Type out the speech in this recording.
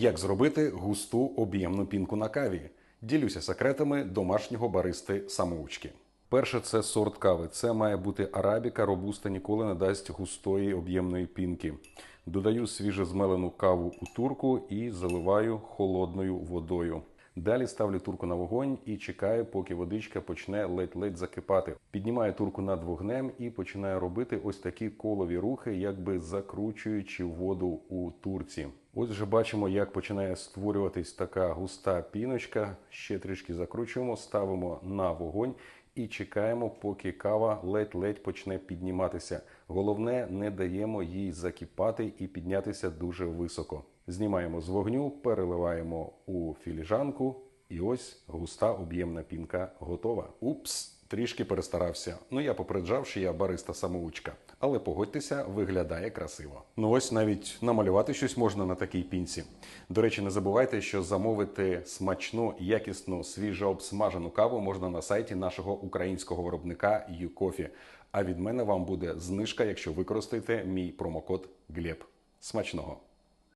Як зробити густу об'ємну пінку на каві? Ділюся секретами домашнього баристи самоучки. Перше це сорт кави. Це має бути арабіка, робуста ніколи не дасть густої об'ємної пінки. Додаю свіже змелену каву у турку і заливаю холодною водою. Далі ставлю турку на вогонь і чекаю, поки водичка почне ледь-ледь закипати. Піднімаю турку над вогнем і починаю робити ось такі колові рухи, якби закручуючи воду у турці. Ось вже бачимо, як починає створюватись така густа піночка. Ще трішки закручуємо, ставимо на вогонь і чекаємо, поки кава ледь-ледь почне підніматися. Головне, не даємо їй закипати і піднятися дуже високо. Знімаємо з вогню, переливаємо у філіжанку, і ось густа об'ємна пінка готова. Упс, трішки перестарався. Ну я попереджав, що я бариста самоучка. Але погодьтеся, виглядає красиво. Ну ось навіть намалювати щось можна на такій пінці. До речі, не забувайте, що замовити смачну, якісну, свіжо обсмажену каву можна на сайті нашого українського виробника YouCoffee. А від мене вам буде знижка, якщо використаєте мій промокод ГЛЕБ. Смачного!